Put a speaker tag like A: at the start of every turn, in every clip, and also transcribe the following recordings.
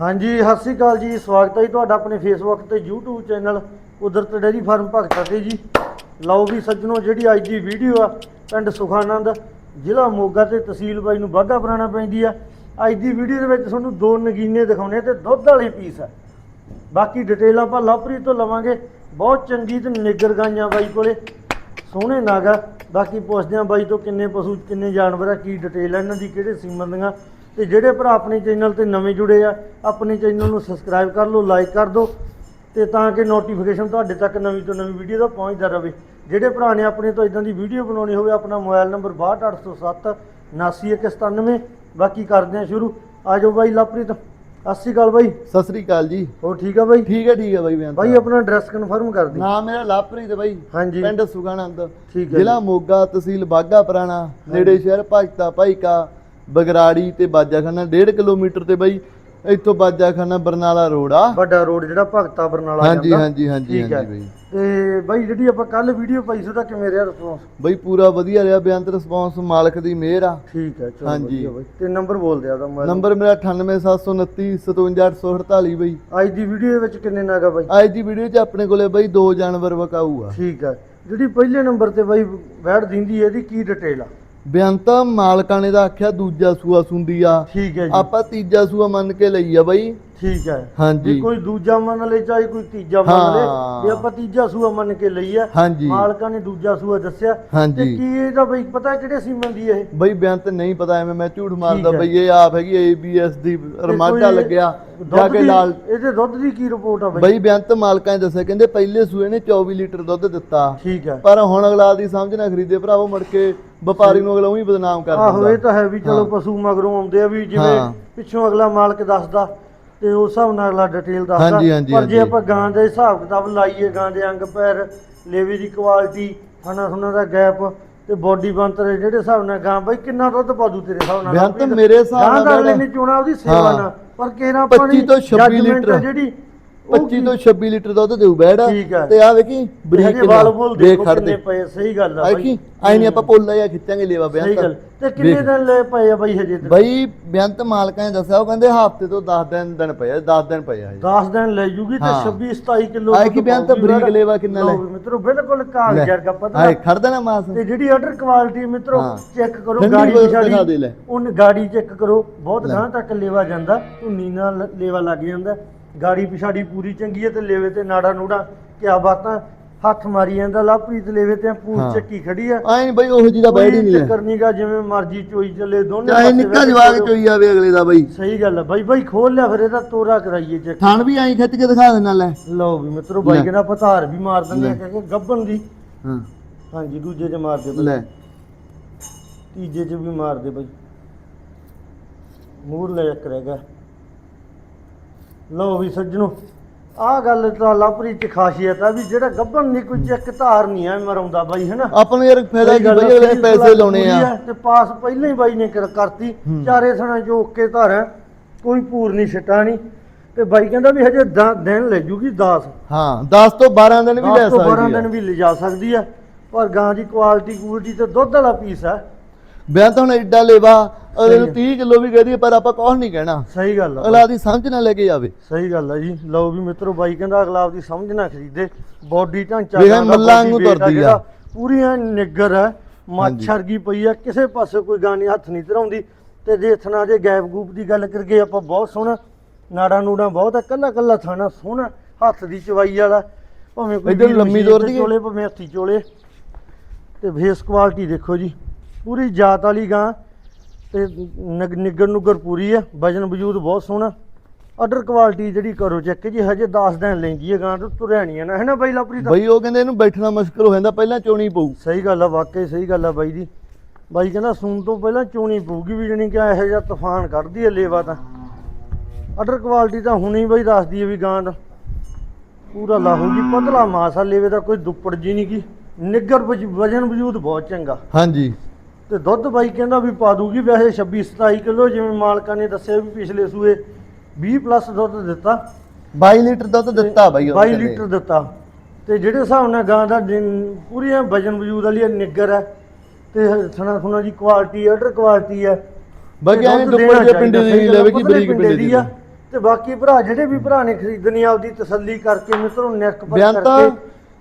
A: ਹਾਂਜੀ, ਸਤਿ ਸ੍ਰੀ ਅਕਾਲ ਜੀ। ਸਵਾਗਤ ਹੈ ਜੀ ਤੁਹਾਡਾ ਆਪਣੇ ਫੇਸਬੁੱਕ ਤੇ YouTube channel Kudrat dairy farm Bhagta ਤੇ ਜੀ। ਲਓ ਵੀ ਸੱਜਣੋ, ਜਿਹੜੀ ਅੱਜ ਦੀ ਵੀਡੀਓ ਆ, ਪਿੰਡ ਸੁਖਾਨੰਦ, ਜ਼ਿਲ੍ਹਾ ਮੋਗਾ ਤੇ ਤਹਿਸੀਲ ਬਾਈ ਨੂੰ ਵਾਧਾ ਪੁਰਾਣਾ ਪੈਂਦੀ ਆ। ਅੱਜ ਦੀ ਵੀਡੀਓ ਦੇ ਵਿੱਚ ਤੁਹਾਨੂੰ ਦੋ ਨਗੀਨੇ ਦਿਖਾਉਣੇ ਤੇ ਦੁੱਧ ਵਾਲੀ ਪੀਸ ਆ। ਬਾਕੀ ਡਿਟੇਲ ਆਪਾਂ ਲਵਪ੍ਰੀਤ ਤੋਂ ਲਵਾਂਗੇ। ਬਹੁਤ ਚੰਗੀ ਤੇ ਨਿੱਗਰ ਗਾਈਆਂ ਬਾਈ ਕੋਲੇ। ਸੋਹਣੇ ਨਾਗਾ। ਬਾਕੀ ਪੁੱਛਦੇ ਆ ਬਾਈ ਤੋਂ ਕਿੰਨੇ ਪਸ਼ੂ, ਕਿੰਨੇ ਜਾਨਵਰ ਆ, ਕੀ ਡਿਟੇਲ ਆ, ਇਹਨਾਂ ਦੀ ਕਿਹੜੇ ਸੀਮਨ ਦੀਆਂ। ਤੇ ਜਿਹੜੇ ਭਰਾ ਆਪਣੇ ਚੈਨਲ ਤੇ ਨਵੇਂ ਜੁੜੇ ਆ ਆਪਣੇ ਚੈਨਲ ਨੂੰ ਸਬਸਕ੍ਰਾਈਬ ਕਰ ਲਓ ਲਾਈਕ ਕਰ ਦਿਓ ਤੇ ਤਾਂ ਕਿ ਨੋਟੀਫਿਕੇਸ਼ਨ ਤੁਹਾਡੇ ਤੱਕ ਨਵੀਂ ਤੋਂ ਨਵੀਂ ਵੀਡੀਓ ਦਾ ਪਹੁੰਚਦਾ ਰਹੇ। ਜਿਹੜੇ ਭਰਾ ਨੇ ਆਪਣੇ ਤੋਂ ਇਦਾਂ ਦੀ ਵੀਡੀਓ ਬਣਾਉਣੀ ਹੋਵੇ ਆਪਣਾ ਮੋਬਾਈਲ ਨੰਬਰ 62807 79197 ਬਾਕੀ ਕਰਦੇ ਆ ਸ਼ੁਰੂ। ਆਜੋ ਬਾਈ ਲਵਪ੍ਰੀਤ ਸਤਿ ਸ਼੍ਰੀ ਅਕਾਲ ਬਾਈ।
B: ਸਤਿ ਸ੍ਰੀ ਅਕਾਲ ਜੀ।
A: ਹੋਰ ਠੀਕ ਆ ਬਾਈ?
B: ਠੀਕ ਹੈ ਠੀਕ ਹੈ ਬਾਈ
A: ਬਾਈ ਆਪਣਾ ਐਡਰੈਸ ਕਨਫਰਮ ਕਰ ਦੇ।
B: ਨਾਮ ਮੇਰਾ ਲਵਪ੍ਰੀਤ ਬਾਈ
A: ਹਾਂਜੀ।
B: ਪਿੰਡ ਸੁਗਾਨੰਦ।
A: ਠੀਕ ਹੈ
B: ਜ਼ਿਲ੍ਹਾ ਮੋਗਾ ਤਹਿਸੀਲ ਬਾਗਾ ਪੁਰਾਣਾ ਨੇੜੇ ਸ਼ਹਿਰ ਭਗਤਾ ਭਾਈਕਾ। ਬਗਰਾੜੀ ਤੇ ਬਾਜਾਖਾਨਾ 1.5 ਕਿਲੋਮੀਟਰ ਤੇ ਬਾਈ ਇੱਥੋਂ ਬਾਜਾਖਾਨਾ ਬਰਨਾਲਾ ਰੋਡ ਆ।
A: ਵੱਡਾ ਰੋਡ ਜਿਹੜਾ ਭਗਤਾ ਬਰਨਾਲਾ
B: ਹਾਂਜੀ
A: ਜਾਂਦਾ।
B: ਹਾਂਜੀ ਹਾਂਜੀ। ਹਾਂਜੀ ਬਾਈ।
A: ਤੇ ਬਾਈ ਜਿਹੜੀ ਆਪਾਂ ਕੱਲ ਵੀਡੀਓ ਪਾਈ ਸੀ ਉਹਦਾ ਕਿਵੇਂ ਰਿਹਾ ਰਿਸਪੌਂਸ
B: ਬਾਈ ਪੂਰਾ ਵਧੀਆ ਰਿਹਾ ਬਿਆਨ ਤੇ ਰਿਸਪੌਂਸ ਮਾਲਕ ਦੀ ਮਿਹਰ ਆ।
A: ਠੀਕ ਹੈ ਚਲੋ
B: ਹਾਂਜੀ।
A: ਵਧੀਆ ਬਾਈ। ਤੇ ਨੰਬਰ ਬੋਲ ਦਿਆ ਉਹਦਾ ਮੋਬਾਈਲ
B: ਨੰਬਰ ਮੇਰਾ 98729 57848 ਬਾਈ।
A: ਅੱਜ ਦੀ ਵੀਡੀਓ ਦੇ ਵਿੱਚ ਕਿੰਨੇ ਨਾਗਾ ਬਾਈ?
B: ਅੱਜ ਦੀ ਵੀਡੀਓ 'ਚ ਆਪਣੇ ਕੋਲੇ ਬਾਈ ਦੋ ਜਾਨਵਰ ਵਕਾਊ ਆ।
A: ਠੀਕ ਹੈ। ਜਿਹੜੀ ਪਹਿਲੇ ਨੰਬਰ ਤੇ ਬਾਈ ਵੈੜ ਦਿੰਦੀ ਹੈ ਇਹਦੀ ਕੀ ਡਿਟੇਲ ਆ?
B: ਬਿਆਨ ਤਾਂ ਮਾਲਕਾਂ ਨੇ ਦਾ ਆਖਿਆ ਦੂਜਾ ਸੂਆ ਸੁੰਦੀ ਆ
A: ਠੀਕ ਹੈ ਜੀ।
B: ਆਪਾਂ ਤੀਜਾ ਸੂਆ ਮੰਨ ਕੇ ਲਈ ਆ ਬਾਈ।
A: ਠੀਕ ਹੈ।
B: ਹਾਂਜੀ।
A: ਵੀ ਕੋਈ ਦੂਜਾ ਮੰਨ ਲੈ ਚਾਹੇ ਕੋਈ ਤੀਜਾ ਮੰਨ ਲੈ
B: ਹਾਂ।
A: ਆਪਾਂ ਤੀਜਾ ਸੂਆ ਮੰਨ ਕੇ ਲਈ ਆ
B: ਹਾਂਜੀ।
A: ਮਾਲਕਾਂ ਨੇ ਦੂਜਾ ਸੂਆ ਦੱਸਿਆ ਤੇ ਕੀ ਇਹਦਾ ਬਾਈ ਪਤਾ ਕਿਹੜੇ ਸੀਮਨ ਦੀ ਇਹ?
B: ਬਈ ਬਿਆਨ ਤੇ ਨਹੀਂ ਪਤਾ ਐਵੇਂ ਮੈਂ ਝੂਠ ਮਾਰਦਾ
A: ਹੈ।
B: ਬਈ ਇਹ ਆਪ ਹੈਗੀ ਏਬੀਐਸ ਦੀ ਰਮਾਡਾ
A: ਕੋਈ
B: ਲੱਗਿਆ
A: ਦੁੱਧ
B: ਜਾ ਕੇ
A: ਦੀ-
B: ਲਾਲ
A: ਇਹਦੇ ਦੁੱਧ ਦੀ ਕੀ ਰਿਪੋਰਟ ਆ ਬਾਈ?
B: ਬਈ ਬਿਆਨ ਤੇ ਮਾਲਕਾਂ ਨੇ ਦੱਸਿਆ ਕਹਿੰਦੇ ਪਹਿਲੇ ਸੂਏ ਨੇ 24 ਲੀਟਰ ਦੁੱਧ ਦਿੱਤਾ।
A: ਠੀਕ ਹੈ।
B: ਪਰ ਹੁਣ ਅਗਲਾ ਦੀ ਸਮਝ ਨਾ ਖਰੀਦੇ ਭਰਾਵੋ ਮੁੜ ਕੇ ਵਪਾਰੀ ਨੂੰ ਅਗਲਾ ਉਹੀ ਬਦਨਾਮ ਕਰ
A: ਆਹੋ ਇਹ
B: ਦਿੰਦਾ
A: ਤਾਂ ਹੈ ਵੀ ਚਲੋ
B: ਹਾਂ।
A: ਪਸ਼ੂ ਮਗਰੋਂ ਆਉਂਦੇ ਆ ਵੀ ਜਿਵੇਂ
B: ਹਾਂ।
A: ਪਿੱਛੋਂ ਅਗਲਾ ਮਾਲਕ ਦੱਸਦਾ। ਤੇ ਉਸ ਹਿਸਾਬ ਨਾਲ ਅਗਲਾ ਡਿਟੇਲ ਦੱਸਦਾ
B: ਹਾਂਜੀ, ਹਾਂਜੀ,
A: ਪਰ ਜੇ
B: ਹਾਂਜੀ।
A: ਆਪਾਂ ਗਾਂ ਦੇ ਹਿਸਾਬ ਕਿਤਾਬ ਲਾਈਏ ਗਾਂ ਦੇ ਅੰਗ ਪੈਰ ਲੇਵੇ ਦੀ ਕੁਆਲਿਟੀ ਖਾਣਾ ਸੁਣਾ ਦਾ ਗੈਪ ਤੇ ਬੋਡੀ ਬੰਤਰ ਜਿਹੜੇ ਹਿਸਾਬ ਨਾਲ ਗਾਂ ਬਈ ਕਿੰਨਾ ਦੁੱਧ ਪਾਦੂ ਤੇਰੇ ਹਿਸਾਬ ਨਾਲ
B: ਬਿਆਨ ਤਾਂ
A: ਆਪਣੀ
B: ਮੇਰੇ ਹਿਸਾਬ
A: ਗਾਂ
B: ਨਾਲ
A: ਦਾ ਅਗਲੇ ਨੇ ਚੁਣਾ ਉਹਦੀ ਸੇਵਾ
B: ਹਾਂ।
A: ਨਾਲ ਪਰ ਕਿਹੜਾ ਆਪਾਂ
B: 25 ਤੋਂ 26
A: judgment
B: ਲੀਟਰ।
A: ਜਿਹੜੀ
B: 25 ਤੋਂ 26 ਲੀਟਰ ਦੁੱਧ ਦੇਊ ਬੈੜਾ
A: ਠੀਕ।
B: ਤੇ ਆ ਵੇਖੀ ਬਰੀਕ
A: ਹਜੇ ਵਾਲ ਬੋਲ
B: ਦੇਖ
A: ਦੇਖੋ ਕਿੰਨੇ ਪਏ ਸਹੀ ਗੱਲ ਆ ਬਾਈ
B: ਆਈ ਨਹੀਂ ਆਪਾਂ ਪੋਲਾ ਜਾਂ ਖਿੱਚਾਂਗੇ ਲੇਵਾ ਬਿਆਨ
A: ਸਹੀ
B: ਤਾਂ
A: ਗੱਲ ਤੇ ਕਿੰਨੇ। ਦਿਨ ਲੈ ਪਏ ਆ ਬਾਈ ਹਜੇ ਤੇ
B: ਬਈ ਬੇਅੰਤ ਮਾਲਕਾਂ ਨੇ ਦੱਸਿਆ ਉਹ ਕਹਿੰਦੇ ਹਫ਼ਤੇ ਤੋਂ 10 ਦਿਨ ਦਿਨ ਪਏ ਆ 10 ਦਿਨ ਪਏ ਆ ਹਜੇ।
A: 10 ਦਿਨ ਲੈ ਜੂਗੀ ਤੇ
B: ਹਾਂ।
A: 26 27 ਕਿਲੋ
B: ਆਏ ਕੀ ਬਿਆਨ ਤਾਂ ਬਰੀਕ ਲੇਵਾ ਕਿੰਨਾ ਲੈ?
A: ਮਿੱਤਰੋ ਬਿਲਕੁਲ ਕਾਗਜ਼। ਵਰਗਾ ਪਤਾ
B: ਆਏ ਖੜ ਦੇਣਾ ਮਾਸ
A: ਤੇ ਜਿਹੜੀ ਆਰਡਰ ਕੁਆਲਿਟੀ ਮਿੱਤਰੋ
B: ਹਾਂ।
A: ਚੈੱਕ ਕਰੋ
B: ਠੰਡੀ
A: ਗਾੜੀ
B: ਦਿਖਾ ਦੇ
A: ਪਿਛਾੜੀ
B: ਲੈ।
A: ਉਹਨ ਗਾੜੀ ਚੈੱਕ ਕਰੋ ਬਹੁਤ। ਗਾਂ ਤੱਕ ਲੇਵਾ ਜਾਂਦਾ ਧੁੰਨੀ ਨਾਲ ਲੇਵਾ ਲੱਗ ਜਾਂਦਾ ਗਾੜੀ ਪਿਛਾੜੀ ਪੂਰੀ ਚੰਗੀ ਹੈ ਤੇ ਲੇਵੇ ਤੇ ਨਾੜਾ ਨੂੜਾ ਕਿਆ ਬਾਤਾਂ? ਹੱਥ ਮਾਰੀ ਜਾਂਦਾ ਲਵਪ੍ਰੀਤ ਲੇਵੇ ਤੇ ਪੂਰ
B: ਹਾਂ।
A: ਚੱਕੀ ਖੜੀ ਆ
B: ਆਏ ਨੀ ਬਈ ਉਹੋ ਜੀ ਦਾ ਬੈਠ ਹੀ। ਨਹੀਂ
A: ਚੱਕਰ ਨੀਗਾ ਜਿਵੇਂ ਮਰਜ਼ੀ ਚੋਈ ਚੱਲੇ ਦੋਨੇ
B: ਚਾਹੇ
A: ਪਾਸੇ
B: ਨਿੱਕਾ ਜਵਾਗ। ਚੋਈ ਆਵੇ ਅਗਲੇ ਦਾ ਬਈ।
A: ਸਹੀ ਗੱਲ ਆ ਬਾਈ ਬਾਈ ਖੋਲ ਲਿਆ ਫਿਰ ਇਹਦਾ ਤੋਰਾ ਕਰਾਈਏ ਚੈੱਕ।
B: ਥਣ ਵੀ ਐਂ ਖਿੱਚ ਕੇ ਦਿਖਾ ਦੇਣਾ ਲੈ।
A: ਲਓ ਵੀ ਮਿੱਤਰੋ ਬਾਈ। ਕਹਿੰਦਾ ਪਤਾਰ ਵੀ ਮਾਰ ਦਿੰਦੇ ਆ। ਕਹਿੰਦੇ ਗੱਬਨ ਦੀ।
B: ਹਾਂ।
A: ਹਾਂਜੀ ਦੂਜੇ 'ਚ ਮਾਰ ਦੇ
B: ਲੈ।
A: ਤੀਜੇ 'ਚ ਵੀ ਮਾਰ ਦੇ ਬਾਈ। ਮੂਰ ਲੈ ਇੱਕ ਰਹਿ ਗਿਆ। ਲਓ ਵੀ ਸੱਜਣੋ ਆਹ ਗੱਲ ਤਾਂ ਲਾਪਰੀ ਚ ਖਾਸੀਅਤ ਆ ਵੀ ਜਿਹੜਾ ਗੱਬਨ ਨਹੀਂ ਕੋਈ ਚੈੱਕ ਧਾਰ ਨਹੀਂ ਆ ਮਰਾਉਂਦਾ ਬਾਈ ਹੈਨਾ?
B: ਆਪਾਂ ਨੂੰ ਯਾਰ ਫਾਇਦਾ ਕੀ
A: ਆ,
B: ਬਈ ਅਗਲੇ ਪੈਸੇ ਲਾਉਣੇ ਆ।
A: ਆ ਤੇ ਪਾਸ ਪਹਿਲਾਂ ਹੀ ਬਾਈ ਨੇ ਕਰ- ਕਰਤੀ।
B: ਹੂੰ।
A: ਚਾਰੇ ਥਣਾ ਜੋ ਓਕੇ ਧਾਰ ਹੈ ਕੋਈ ਪੂਰ ਨਹੀਂ ਛਟਾ ਨਹੀਂ। ਤੇ ਬਾਈ ਕਹਿੰਦਾ ਵੀ ਹਜੇ ਦਿਨ ਲੈ ਜੂਗੀ 10
B: ਹਾਂ 10 ਤੋਂ 12 ਦਿਨ ਵੀ ਲੈ
A: 10 ਤੋਂ 12
B: ਸਕਦੀ
A: ਦਿਨ
B: ਆ।
A: ਵੀ ਲਿਜਾ ਸਕਦੀ ਆ। ਪਰ ਗਾਂ ਦੀ ਕੁਆਲਿਟੀ ਕੁਆਲਿਟੀ ਤੇ ਦੁੱਧ ਵਾਲਾ ਪੀਸ ਆ।
B: ਬਿਆਨ ਤਾਂ ਹੁਣ ਐਡਾ ਲੇਵਾ ਅਗਲੇ ਨੂੰ
A: ਸਹੀ
B: 30 ਕਿਲੋ ਵੀ ਕਹਦੀ ਪਰ ਆਪਾਂ ਕੁਝ ਨਹੀਂ ਕਹਿਣਾ?
A: ਸਹੀ ਗੱਲ ਆ
B: ਅਗਲਾ ਦੀ ਸਮਝ ਨਾ ਲੈ ਕੇ ਜਾਵੇ।
A: ਸਹੀ ਗੱਲ ਆ ਜੀ। ਲਓ ਵੀ ਮਿੱਤਰੋ ਬਾਈ ਕਹਿੰਦਾ ਅਗਲਾ ਆਪਦੀ ਸਮਝ ਨਾ ਖਰੀਦੇ। ਬੋਡੀ ਢਾਂਚਾ ਦਾ,
B: ਮੱਲਾਂ ਵਾਂਗੂ ਤੁਰਦੀ ਆ।
A: ਜਿਹੜਾ ਪੂਰੀਆਂ ਨਿੱਗਰ ਹੈ ਮੱਛਰ ਗਈ ਪਈ ਆ ਕਿਸੇ ਪਾਸੇ ਕੋਈ ਗਾਂ ਨਹੀਂ ਹੱਥ ਨਹੀਂ ਧਰਾਉਂਦੀ। ਤੇ ਜੇ ਥਣਾ ਦੇ ਗੈਪ ਗੂਪ ਦੀ ਗੱਲ ਕਰਗੇ ਆਪਾਂ ਬਹੁਤ ਸੋਹਣਾ ਨਾੜਾ ਨੂੜਾ ਬਹੁਤ ਆ ਕੱਲਾ ਕੱਲਾ ਥਾਣਾ ਸੋਹਣਾ ਹੱਥ ਦੀ ਚਵਾਈ ਵਾਲਾ ਭਾਵੇਂ ਕੋਈ
B: ਇੱਧਰ ਲੰਮੀ
A: ਤੇ
B: ਦੀਏ।
A: ਚੋਲੇ ਭਾਵੇਂ ਹੱਥੀ ਚੋਲੇ। ਤੇ ਫੇਸ ਕੁਆਲਿਟੀ ਦੇਖੋ ਜੀ ਪੂਰੀ ਜਾਤ ਵਾਲੀ ਗਾਂ ਤੇ ਨਿਗ- ਨਿੱਗਰ ਨੁੱਗਰ ਪੂਰੀ ਆ ਵਜਨ ਵਜੂਦ ਬਹੁਤ ਸੋਹਣਾ। ਆਰਡਰ ਕੁਆਲਿਟੀ ਜਿਹੜੀ ਕਰੋ ਚੈੱਕ ਜੀ ਹਜੇ 10 ਦਿਨ ਲੈਂਦੀ ਹੈ ਗਾਂ ਤੋਂ ਤੁਰਿਆ ਨਹੀਂ ਹੈ ਨਾ ਹੈ ਨਾ ਬਾਈ ਲਾਪਰੀ ਦਾ
B: ਬਈ ਉਹ ਕਹਿੰਦੇ ਇਹਨੂੰ ਬੈਠਣਾ ਮੁਸ਼ਕਲ ਹੋ ਜਾਂਦਾ ਪਹਿਲਾਂ ਚੋਣੀ ਪਊ।
A: ਸਹੀ ਗੱਲ ਆ ਵਾਕਈ ਸਹੀ ਗੱਲ ਆ ਬਾਈ ਦੀ ਬਾਈ ਕਹਿੰਦਾ ਸੂਣ ਤੋਂ ਪਹਿਲਾਂ ਚੋਣੀ ਪਊਗੀ ਵੀ ਜਣੀ ਕਿ ਇਹੋ ਜਿਹਾ ਤੂਫਾਨ ਕੱਢਦੀ ਹੈ ਲੇਵਾ ਤਾਂ। ਆਰਡਰ ਕੁਆਲਿਟੀ ਤਾਂ ਹੁਣੀ ਬਾਈ ਦੱਸਦੀ ਹੈ ਵੀ ਗਾਂ ਦਾ। ਪੂਰਾ ਲਾਹੂਗੀ ਪਤਲਾ ਮਾਸ ਲੇਵੇ ਦਾ ਕੋਈ ਦੁੱਪੜ ਜੀ ਨਹੀਂ ਕੀ ਨਿੱਗਰ ਵਜ- ਵਜਨ ਵਜੂਦ ਬਹੁਤ ਚੰਗਾ।
B: ਹਾਂਜੀ।
A: ਤੇ ਦੁੱਧ ਬਾਈ ਕਹਿੰਦਾ ਵੀ ਪਾ ਦੂਗੀ ਵੈਸੇ 26 27 ਕਿਲੋ ਜਿਵੇਂ ਮਾਲਕਾਂ ਨੇ ਦੱਸਿਆ ਵੀ ਪਿਛਲੇ ਸੂਏ 20 ਪਲੱਸ ਦੁੱਧ ਦਿੱਤਾ।
B: 22 ਲੀਟਰ ਦੁੱਧ ਦਿੱਤਾ ਬਈ ਉਹ
A: 22
B: ਕਹਿੰਦੇ।
A: ਲੀਟਰ ਦਿੱਤਾ। ਤੇ ਜਿਹੜੇ ਹਿਸਾਬ ਨਾਲ ਗਾਂ ਦਾ ਪੂਰੀਆਂ ਵਜਨ ਵਜੂਦ ਵਾਲੀ ਨਿੱਗਰ ਹੈ ਤੇ ਥਣਾ ਥੁਣਾ ਦੀ ਕੁਆਲਿਟੀ ਆਰਡਰ ਕੁਆਲਿਟੀ ਹੈ
B: ਬਾਕੀ
A: ਦੁੱਧ
B: ਦੁੱਪੜ ਜੇ ਪਿੰਡੇ ਦੀ ਲੈਵੇ ਕੀ ਬਰੀਕ
A: ਪਿੰਡੇ
B: ਦੀ
A: ਆ। ਤੇ ਬਾਕੀ ਭਰਾ ਜਿਹੜੇ ਵੀ ਭਰਾ ਨੇ ਖਰੀਦਣੀ ਆਪਦੀ ਤਸੱਲੀ ਕਰਕੇ ਮਿੱਤਰੋ ਨਿਰਖ ਪਰ ਕਰਕੇ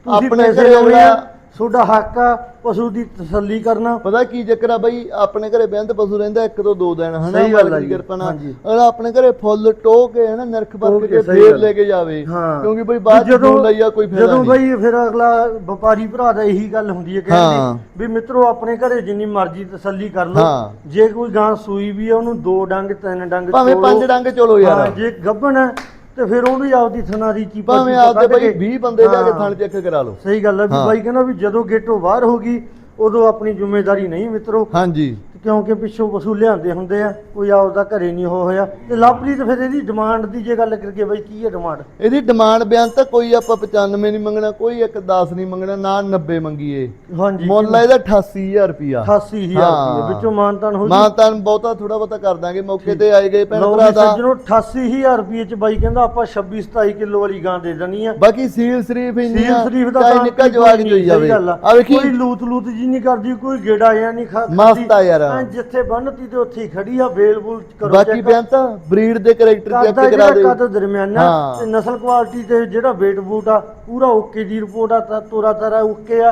B: ਆਪਣੇ
A: ਪੈਸੇ
B: ਘਰੇ
A: ਲਾਉਣੇ ਆ
B: ਅਗਲਾ-
A: ਤੁਹਾਡਾ ਹੱਕ ਆ ਪਸ਼ੂ ਦੀ ਤਸੱਲੀ ਕਰਨਾ
B: ਪਤਾ ਕੀ ਚੱਕਰ ਆ ਬਈ ਆਪਣੇ ਘਰੇ ਬੇਅੰਤ ਪਸ਼ੂ ਰਹਿੰਦਾ ਇੱਕ ਤੋਂ ਦੋ ਦਿਨ ਹਨਾ
A: ਸਹੀ ਗੱਲ ਆ ਜੀ,
B: ਕਿਰਪਾ ਨਾਲ
A: ਹਾਂਜੀ।
B: ਅਗਲਾ ਆਪਣੇ ਘਰੇ ਫੁੱਲ ਟੋ ਕੇ ਹਨਾ ਨਰਖ
A: ਟੋਹ ਕੇ,
B: ਕੇ
A: ਸਹੀ
B: ਫੇਰ
A: ਗੱਲ।
B: ਲੈ ਕੇ ਜਾਵੇ
A: ਹਾਂ
B: ਕਿਉਂਕਿ ਬਈ ਬਾਅਦ
A: ਵੀ
B: ਜਦੋਂ ਲਈ ਆ ਕੋਈ ਫਾਇਦਾ
A: ਜਦੋਂ
B: ਨਹੀਂ
A: ਬਈ ਫਿਰ ਅਗਲਾ ਵਪਾਰੀ ਭਰਾ ਦਾ ਇਹੀ ਗੱਲ ਹੁੰਦੀ ਹੈ
B: ਹਾਂ।
A: ਕਹਿੰਦੀ ਵੀ ਮਿੱਤਰੋ ਆਪਣੇ ਘਰੇ ਜਿੰਨੀ ਮਰਜ਼ੀ ਤਸੱਲੀ ਕਰ ਲਓ
B: ਹਾਂ।
A: ਜੇ ਕੋਈ ਗਾਂ ਸੂਈ ਵੀ ਆ ਉਹਨੂੰ ਦੋ ਡੰਗ ਤਿੰਨ ਡੰਗ
B: ਭਾਵੇਂ। ਪੰਜ ਡੰਗ ਚਲੋ ਯਾਰ
A: ਹਾਂ, ਜੇ ਗੱਭਣ ਹੈ ਤੇ ਫਿਰ ਉਹਦੀ ਆਪਦੀ ਥਣਾ ਦੀ ਚੀਪਾ
B: ਭਾਵੇਂ
A: ਚੂਪਾ
B: ਆਪਦੇ
A: ਕੱਢ
B: ਬਈ
A: ਕੇ-
B: 20 ਬੰਦੇ ਜਾ ਕੇ
A: ਹਾਂ।
B: ਥਣ ਚੈੱਕ ਕਰਾ ਲਓ
A: ਸਹੀ ਗੱਲ ਹੈ ਵੀ
B: ਹਾਂ।
A: ਬਾਈ ਕਹਿੰਦਾ ਵੀ ਜਦੋਂ ਗੇਟੋਂ ਬਾਹਰ ਹੋ ਗਈ ਉਦੋਂ ਆਪਣੀ ਜ਼ਿੰਮੇਵਾਰੀ ਨਹੀਂ ਮਿੱਤਰੋ
B: ਹਾਂਜੀ
A: ਕਿਉਂਕਿ ਪਿੱਛੋਂ ਵਸੂ ਲਿਆਂਦੇ ਹੁੰਦੇ ਆ ਕੋਈ ਆਪਦਾ ਘਰੇ ਨਹੀਂ ਹੋ ਹੋਇਆ। ਤੇ ਲਾਪਰੀ ਤੇ ਫਿਰ ਇਹਦੀ ਡਿਮਾਂਡ ਦੀ ਜੇ ਗੱਲ ਕਰੀਏ ਬਾਈ ਕੀ ਹੈ ਡਿਮਾਂਡ
B: ਇਹਦੀ ਡਿਮਾਂਡ ਬਿਆਨ ਤਾਂ ਕੋਈ ਆਪਾਂ 95 ਨਹੀਂ ਮੰਗਣਾ ਕੋਈ ਇੱਕ 10 ਨਹੀਂ ਮੰਗਣਾ ਨਾ 90 ਮੰਗੀਏ।
A: ਹਾਂਜੀ।
B: ਮੁੱਲ ਇਹਦਾ 88000 ਰੁਪਿਆ
A: 88000
B: ਹਾਂ।
A: ਰੁਪਏ ਵਿੱਚੋਂ ਮਾਨਤਾਨ ਹੋ
B: ਮਾਂ ਤਾਂ ਬਹੁਤਾ ਥੋੜਾ ਬਹੁਤਾ ਕਰ ਦਾਂਗੇ ਮੌਕੇ ਤੇ ਆਏ ਗਏ ਭੈਣ ਭਰਾ ਦਾ
A: ਸੱਜਣੋ 88000 ਰੁਪਏ ਚ ਬਾਈ ਕਹਿੰਦਾ ਆਪਾਂ 26 27 ਕਿਲੋ ਵਾਲੀ ਗਾਂ ਦੇ ਦੇਣੀ ਆ।
B: ਬਾਕੀ ਸੀਲ ਸ਼ਰੀਫ ਇੰਨੀ
A: ਸੀਲ ਸ਼ਰੀਫ ਦਾ ਤਾਂ
B: ਨਿੱਕਾ
A: ਨਹੀਂ,
B: ਜੋਈ ਜਾਵੇ।
A: ਆ।
B: ਵੇਖੀ।
A: ਕੋਈ ਲੂਤ ਲੂਤ ਜੀ ਨਹੀਂ ਕਰਦੀ ਕੋਈ ਗੇੜਾ ਜਾਂ ਨਹੀਂ ਖਾ
B: ਮਸਤ ਆ ਯਾਰ।
A: ਜਿੱਥੇ ਬੰਨਤੀ ਤੇ ਉੱਥੇ ਹੀ ਖੜੀ ਆ ਬੇਲ ਬੂਲ ਕਰੋ
B: ਬਾਕੀ
A: check।
B: ਬਿਆਨ ਤਾਂ ਬਰੀਡ ਦੇ ਕੈਰੈਕਟਰ ਚੈੱਕ
A: ਕਰਦਾ
B: ਕਰਾ
A: ਜਿਹੜਾ
B: ਦੇ
A: ਕੱਦ ਦਰਮਿਆਨਾ
B: ਹਾਂ।
A: ਤੇ ਨਸਲ ਕੁਆਲਿਟੀ ਤੇ ਜਿਹੜਾ weight ਬੂਟ ਆ ਪੂਰਾ ਓਕੇ ਦੀ ਰਿਪੋਰਟ ਆ ਤਾਂ ਤੋਰਾ ਤਾਰਾ ਓਕੇ ਆ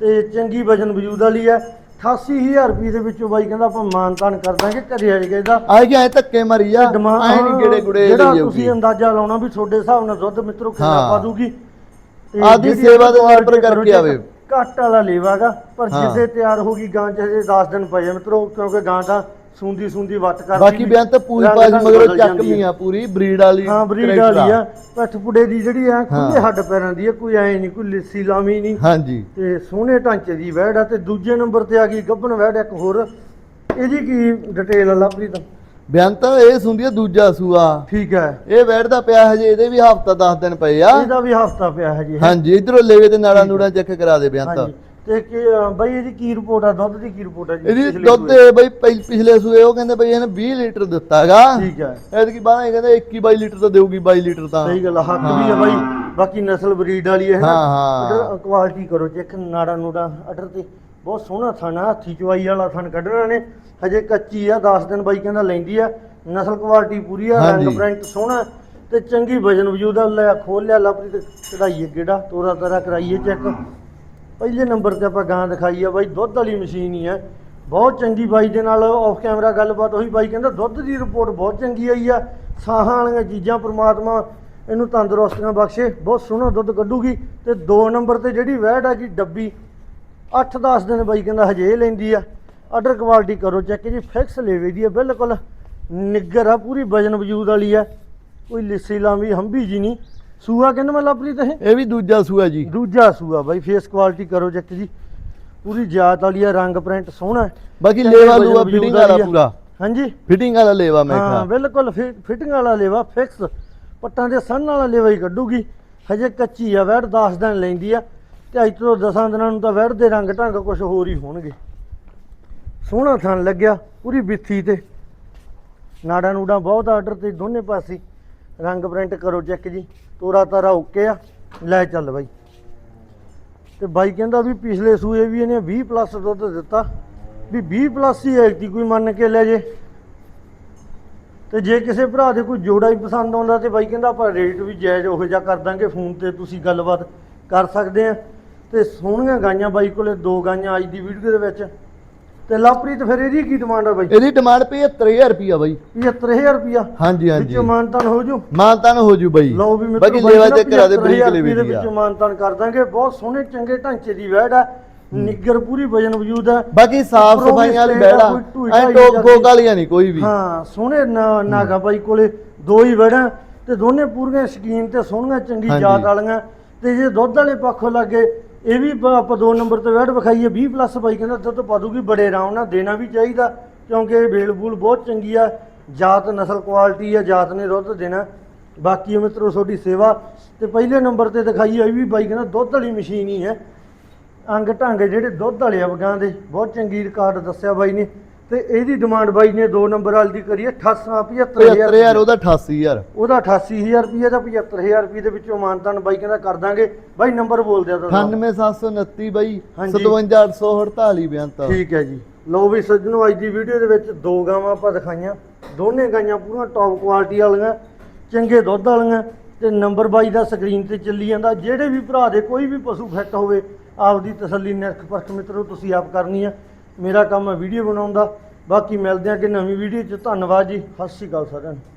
A: ਤੇ ਚੰਗੀ ਵਜਨ ਵਜੂਦ ਵਾਲੀ ਆ 88000 ਰੁਪਏ ਦੇ ਵਿੱਚੋਂ ਬਾਈ ਕਹਿੰਦਾ ਆਪਾਂ ਮਾਨਤਾਨ ਕਰ ਦਾਂਗੇ ਘਰੇ ਆਏ ਗਏ ਦਾ
B: ਆ ਗਿਆ ਐ ਧੱਕੇ ਮਾਰੀ ਆ
A: ਡਿਮਾਂਡ
B: ਐ ਨਹੀਂ ਗੇੜੇ ਗੁੜੇ
A: ਜਿਹੜਾ
B: ਲਈ
A: ਤੁਸੀਂ
B: ਜਾਊਗੀ
A: ਅੰਦਾਜ਼ਾ ਲਾਉਣਾ ਵੀ ਤੁਹਾਡੇ ਹਿਸਾਬ ਨਾਲ ਦੁੱਧ ਮਿੱਤਰੋ ਕਿੰਨਾ
B: ਹਾਂ।
A: ਪਾ ਦੂਗੀ ਤੇ
B: ਆਦੀ
A: ਜਿਹੜੀ
B: ਸੇਵਾ ਦੇ
A: quality
B: ਨਿਰਭਰ ਕਰਕੇ
A: ਕਰੋ
B: ਆਵੇ।
A: ਘੱਟ ਵਾਲਾ ਲੇਵਾਗਾ ਪਰ
B: ਹਾਂ।
A: ਜਿੱਦੇ ਤਿਆਰ ਹੋ ਗਈ ਗਾਂ ਚ ਹਜੇ 10 ਦਿਨ ਪਏ ਆ ਮਿੱਤਰੋ ਕਿਉਂਕਿ ਗਾਂ ਤਾਂ ਸੂੰਦੀ ਸੂੰਦੀ ਵੱਟ ਕਰਦੀ
B: ਬਾਕੀ
A: ਵੀ
B: ਬਿਆਨ ਤਾਂ ਪੂਰੀ
A: ਰੰਗ
B: ਪਾਸ
A: ਢੰਗ
B: ਮਗਰੋਂ
A: ਬਦਲ ਜਾਂਦੀ
B: ਚੱਕਵੀਂ
A: ਆ।
B: ਆ ਪੂਰੀ ਬਰੀਡ ਵਾਲੀ
A: ਹਾਂ ਬਰੀਡ
B: character
A: ਵਾਲੀ ਆ। ਪੱਠ ਪੁੜੇ ਦੀ ਜਿਹੜੀ ਆ ਖੁੱਲੇ। ਹੱਡ ਪੈਰਾਂ ਦੀ ਆ ਕੋਈ ਐ ਨਹੀਂ ਕੋਈ ਲਿੱਸੀ ਲਾਵੀਂ ਨਹੀਂ।
B: ਹਾਂਜੀ।
A: ਤੇ ਸੋਹਣੇ ਢਾਂਚੇ ਦੀ ਵਹਿੜ ਆ ਤੇ ਦੂਜੇ ਨੰਬਰ ਤੇ ਆ ਗਈ ਗੱਭਣ ਵਹਿੜ ਇੱਕ ਹੋਰ। ਇਹਦੀ ਕੀ ਡਿਟੇਲ ਆ ਲੱਭਰੀ ਤਾਂ
B: ਬਿਆਨ ਤਾਂ ਇਹ ਆ ਦੂਜਾ ਸੂਆ।
A: ਠੀਕ ਹੈ।
B: ਇਹ ਬੈਠਦਾ ਪਿਆ ਹਜੇ ਇਹਦੇ ਵੀ ਹਫਤਾ 10 ਦਿਨ ਪਏ ਆ।
A: ਇਹਦਾ ਵੀ ਹਫਤਾ ਪਿਆ ਹੈ ਜੀ।
B: ਹਾਂਜੀ ਇਧਰੋਂ ਲੇਵੇ ਤੇ ਨਾੜਾ ਨੂੜਾ ਚੈੱਕ ਕਰਾ ਦੇ ਬਿਆਨ ਤਾਂ
A: ਕੀ ਬਾਈ ਇਹਦੀ ਕੀ ਰਿਪੋਰਟ ਆ? ਦੁੱਧ ਦੀ ਕੀ ਰਿਪੋਰਟ ਆ ਜੀ?
B: ਇਹਦੀ ਦੁੱਧ ਬਈ ਪਿਛਲੇ ਸੂਏ ਉਹ ਕਹਿੰਦੇ ਬਈ ਇਹਨੇ 20 ਲੀਟਰ ਦਿੱਤਾਗਾ
A: ਠੀਕ ਹੈ।
B: ਐਤਕੀ ਬਾਅਦ ਇਹ ਕਹਿੰਦੇ 21 22 ਲੀਟਰ ਤਾਂ ਦੇਊਗੀ 22 ਲੀਟਰ ਤਾਂ।
A: ਸਹੀ ਗੱਲ ਹੱਕ ਵੀ ਆ ਬਾਈ। ਬਾਕੀ ਨਸਲ ਬਰੀਡ ਵਾਲੀ ਹੈ
B: ਹਾਂ, ਹਾਂ।
A: ਕੁਆਲਿਟੀ ਕਰੋ ਚੈੱਕ ਨਾੜਾ ਨੂੜਾ ਅਡਰ ਤੇ। ਬਹੁਤ ਸੋਹਣਾ ਥਾਣਾ ਹੱਥੀ ਚਵਾਈ ਵਾਲਾ ਥਣ ਕੱਢਣਾ ਨੇ। ਹਜੇ ਕੱਚੀ ਆ 10 ਦਿਨ ਬਾਈ ਕਹਿੰਦਾ ਲੈਂਦੀ ਆ। ਨਸਲ ਕੁਆਲਿਟੀ ਪੂਰੀ ਆ ਰੰਗ। ਪ੍ਰਿੰਟ ਸੋਹਣਾ। ਤੇ ਚੰਗੀ ਵਜਨ ਵਜੂਦ ਆ ਲੈ ਖੋਲ ਲਿਆ ਲਾਪਰੀ ਤੇ ਚੜਾਈਏ ਗੇੜਾ ਤੋਰਾ ਤਾਰਾ ਕਰਾਈਏ ਚੈੱਕ ਪਹਿਲੇ ਨੰਬਰ ਤੇ ਆਪਾਂ ਗਾਂ ਦਿਖਾਈ ਆ ਬਾਈ ਦੁੱਧ ਵਾਲੀ ਮਸ਼ੀਨ ਹੀ ਆ। ਬਹੁਤ ਚੰਗੀ ਬਾਈ ਦੇ ਨਾਲ ਆਫ ਕੈਮਰਾ ਗੱਲਬਾਤ ਹੋਈ। ਬਾਈ ਕਹਿੰਦਾ ਦੁੱਧ ਦੀ ਰਿਪੋਰਟ ਬਹੁਤ ਚੰਗੀ ਆਈ ਆ। ਸਾਹਾਂ ਵਾਲੀਆਂ ਚੀਜ਼ਾਂ ਪ੍ਰਮਾਤਮਾ ਇਹਨੂੰ ਤੰਦਰੁਸਤੀਆਂ ਬਖਸ਼ੇ। ਬਹੁਤ ਸੋਹਣਾ ਦੁੱਧ ਕੱਢੂਗੀ। ਤੇ 2 ਨੰਬਰ ਤੇ ਜਿਹੜੀ ਵਹਿੜ ਆ ਕੀ ਡੱਬੀ 8-10 ਦਿਨ ਬਾਈ ਕਹਿੰਦਾ ਹਜੇ ਲੈਂਦੀ ਆ। ਆਰਡਰ ਕੁਆਲਿਟੀ ਕਰੋ ਚੈੱਕ ਜੀ ਫਿਕਸ ਲੈਵੇ ਦੀ ਆ ਬਿਲਕੁਲ ਨਿੱਗਰ ਆ ਪੂਰੀ ਵਜਨ ਵਜੂਦ ਵਾਲੀ ਆ। ਕੋਈ ਲਿੱਸੀ ਲਾਂਵੀ ਹੰਬੀ ਜੀ ਨਹੀਂ। ਸੂਆ ਕਹਿੰਦਾ ਮੈਂ ਲਵਪ੍ਰੀਤ ਇਹ?
B: ਇਹ ਵੀ ਦੂਜਾ ਸੂਆ ਜੀ।
A: ਦੂਜਾ ਸੂਆ ਬਾਈ ਫੇਸ ਕੁਆਲਿਟੀ ਕਰੋ ਚੈੱਕ ਜੀ। ਪੂਰੀ ਜਾਤ ਵਾਲੀ ਆ ਰੰਗ ਪ੍ਰਿੰਟ ਸੋਹਣਾ। ਹੈ।
B: ਬਾਕੀ ਲੇਵਾ ਲੂਆ ਫਿਟਿੰਗ
A: ਵਾਲੀ।
B: ਪੂਰਾ।
A: ਹਾਂਜੀ?
B: ਫਿਟਿੰਗ ਵਾਲਾ ਲੇਵਾ ਮੈਂ
A: ਹਾਂ
B: ਕਿਹਾ।
A: ਬਿਲਕੁਲ ਫਿਟਿੰਗ ਵਾਲਾ ਲੇਵਾ ਫਿਕਸ ਪੱਟਾਂ ਦੇ ਸੰਨ ਵਾਲਾ ਲੇਵਾ ਹੀ ਕੱਢੂਗੀ। ਹਜੇ ਕੱਚੀ ਆ ਵੈੜ 10 ਦਿਨ ਲੈਂਦੀ ਆ। ਤੇ ਅੱਜ ਤੋਂ 10 ਦਿਨਾਂ ਨੂੰ ਤਾਂ ਵੈੜ ਦੇ ਰੰਗ ਢੰਗ ਕੁਝ ਹੋਰ ਹੀ ਹੋਣਗੇ। ਸੋਹਣਾ ਥਣ ਲੱਗਿਆ ਪੂਰੀ ਬਿੱਥੀ ਤੇ। ਨਾੜਾ ਨੂੜਾ ਬਹੁਤ ਆਰਡਰ ਤੇ ਦੋਨੇ ਪਾਸੇ। ਰੰਗ ਪ੍ਰਿੰਟ ਕਰੋ ਚੈੱਕ ਜੀ। ਤੋਰਾ ਤਾਰਾ ਓਕੇ ਆ। ਲੈ ਚੱਲ ਬਾਈ। ਤੇ ਬਾਈ ਕਹਿੰਦਾ ਵੀ ਪਿਛਲੇ ਸੂਏ ਵੀ ਇਹਨੇ 20 ਪਲੱਸ ਦੁੱਧ ਦਿੱਤਾ। ਵੀ 20 ਪਲੱਸ ਹੀ ਐਕਟੀ ਕੋਈ ਮੰਨ ਕੇ ਲੈ ਜੇ। ਤੇ ਜੇ ਕਿਸੇ ਭਰਾ ਦੇ ਕੋਈ ਜੋੜਾ ਹੀ ਪਸੰਦ ਆਉਂਦਾ ਤੇ ਬਾਈ ਕਹਿੰਦਾ ਆਪਾਂ ਰੇਟ ਵੀ ਜਾਇਜ਼ ਉਹ ਜਿਹਾ ਕਰ ਦਾਂਗੇ। ਫੋਨ ਤੇ ਤੁਸੀਂ ਗੱਲਬਾਤ ਕਰ ਸਕਦੇ ਆ। ਤੇ ਸੋਹਣੀਆਂ ਗਾਈਆਂ ਬਾਈ ਕੋਲੇ ਦੋ ਗਾਈਆਂ ਅੱਜ ਦੀ ਵੀਡੀਓ ਦੇ ਵਿੱਚ। ਤੇ ਲਵਪ੍ਰੀਤ ਫਿਰ ਇਹਦੀ ਕੀ ਡਿਮਾਂਡ ਆ ਬਾਈ?
B: ਇਹਦੀ ਡਿਮਾਂਡ 75000 ਰੁਪਿਆ ਬਾਈ।
A: 75000 ਰੁਪਿਆ
B: ਹਾਂਜੀ ਹਾਂਜੀ।
A: ਵਿੱਚੋਂ ਮਾਨਤਾਨ ਹੋ ਜੂ?
B: ਮਾਨਤਾਨ ਹੋ ਜੂ ਬਾਈ।
A: ਲਓ ਵੀ
B: ਬਾਕੀ
A: ਬਾਈ
B: ਲੇਵਾ ਚੈੱਕ ਕਰਾ ਦੇ
A: 75,000
B: ਬਰੀਕ ਲੇਵੇ
A: ਦੇ ਵਿੱਚੋਂ ਮਾਨਤਾਨ ਕਰ ਦਾਂਗੇ। ਬਹੁਤ ਸੋਹਣੇ ਚੰਗੇ ਢਾਂਚੇ ਦੀ ਵੈੜ ਆ। ਨਿੱਗਰ ਪੂਰੀ ਵਜਨ ਵਜੂਦ ਆ।
B: ਬਾਕੀ ਸਾਫ਼ ਸਫਾਈਆਂ ਵਾਲੀ
A: ਆ, ਢੂਈ
B: ਐ ਟੋਕ। ਫੋਕ ਵਾਲੀਆਂ ਨਹੀਂ ਕੋਈ ਵੀ।
A: ਹਾਂ ਸੋਹਣੇ ਨਾ- ਨਾਗਾ ਬਾਈ ਕੋਲੇ ਦੋ ਹੀ ਵੜਾਂ ਤੇ ਦੋਨੇ ਪੂਰੀਆਂ ਸ਼ਕੀਨ ਤੇ ਸੋਹਣੀਆਂ ਚੰਗੀ। ਜਾਤ ਵਾਲੀਆਂ। ਤੇ ਜੇ ਦੁੱਧ ਵਾਲੇ ਪੱਖੋਂ ਲੱਗੇ ਇਹ ਵੀ ਪ- ਆਪਾਂ ਦੋ ਨੰਬਰ ਤੇ ਵੈੜ ਵਿਖਾਈਏ 20 ਪਲੱਸ ਬਾਈ ਕਹਿੰਦਾ ਦੁੱਧ ਪਾ ਦੂਗੀ, ਬੜੇ ਆਰਾਮ ਨਾਲ ਦੇਣਾ ਵੀ ਚਾਹੀਦਾ, ਕਿਉਂਕਿ ਇਹ ਬੇਲ ਬੂਲ ਬਹੁਤ ਚੰਗੀ ਆ, ਜਾਤ ਨਸਲ ਕੁਆਲਿਟੀ ਆ, ਜਾਤ ਨੇ ਦੁੱਧ ਦੇਣਾ। ਬਾਕੀ ਮਿੱਤਰੋ ਤੁਹਾਡੀ ਸੇਵਾ। ਤੇ ਪਹਿਲੇ ਨੰਬਰ ਤੇ ਦਿਖਾਈ ਇਹ ਵੀ ਬਾਈ ਕਹਿੰਦਾ ਦੁੱਧ ਵਾਲੀ ਮਸ਼ੀਨ ਹੀ ਹੈ। ਅੰਗ ਢੰਗ ਜਿਹੜੇ ਦੁੱਧ ਵਾਲੇ ਆ ਅਫਗਾਂ ਦੇ, ਬਹੁਤ ਚੰਗੀ ਰਿਕਾਰਡ ਦੱਸਿਆ ਬਾਈ ਨੇ। ਤੇ ਇਹਦੀ ਡਿਮਾਂਡ ਬਾਈ ਨੇ 2 ਨੰਬਰ ਵਾਲੀ ਦੀ ਕਰੀ ਹੈ 88 75000
B: 75000 ਉਹਦਾ 88000
A: ਉਹਦਾ 88000 ਰੁਪਏ ਦਾ 75000 ਰੁਪਏ ਦੇ ਵਿੱਚੋਂ ਮਾਨਤਾਨ ਬਾਈ ਕਹਿੰਦਾ ਕਰ ਦਾਂਗੇ। ਬਾਈ ਨੰਬਰ ਬੋਲ ਦਿਆ ਤਾਂ
B: 98729 ਬਾਈ
A: ਹਾਂਜੀ।
B: 57848 ਬਿਆਨ ਤਾਂ
A: ਠੀਕ ਹੈ ਜੀ। ਲਓ ਵੀ ਸੱਜਣੋ ਅੱਜ ਦੀ ਵੀਡੀਓ ਦੇ ਵਿੱਚ ਦੋ ਗਾਵਾਂ ਆਪਾਂ ਦਿਖਾਈਆਂ। ਦੋਨੇ ਗਾਈਆਂ ਪੂਰੀਆਂ ਟੌਪ ਕੁਆਲਿਟੀ ਵਾਲੀਆਂ ਚੰਗੇ ਦੁੱਧ ਵਾਲੀਆਂ ਤੇ ਨੰਬਰ 22 ਦਾ ਸਕਰੀਨ ਤੇ ਚੱਲੀ ਜਾਂਦਾ। ਜਿਹੜੇ ਵੀ ਭਰਾ ਦੇ ਕੋਈ ਵੀ ਪਸ਼ੂ ਫਿੱਟ ਹੋਵੇ ਆਪਦੀ ਤਸੱਲੀ ਨਿਰਖ ਪਰਖ ਮਿੱਤਰੋ ਤੁਸੀਂ ਆਪ ਕਰਨੀ ਆ। ਮੇਰਾ ਕੰਮ ਹੈ ਵੀਡੀਓ ਬਣਾਉਣ ਦਾ। ਬਾਕੀ ਮਿਲਦੇ ਆ ਕਿ ਨਵੀਂ ਵੀਡੀਓ 'ਚ। ਧੰਨਵਾਦ ਜੀ। ਸਤਿ ਸ਼੍ਰੀ ਅਕਾਲ ਸਾਰਿਆਂ ਨੂੰ।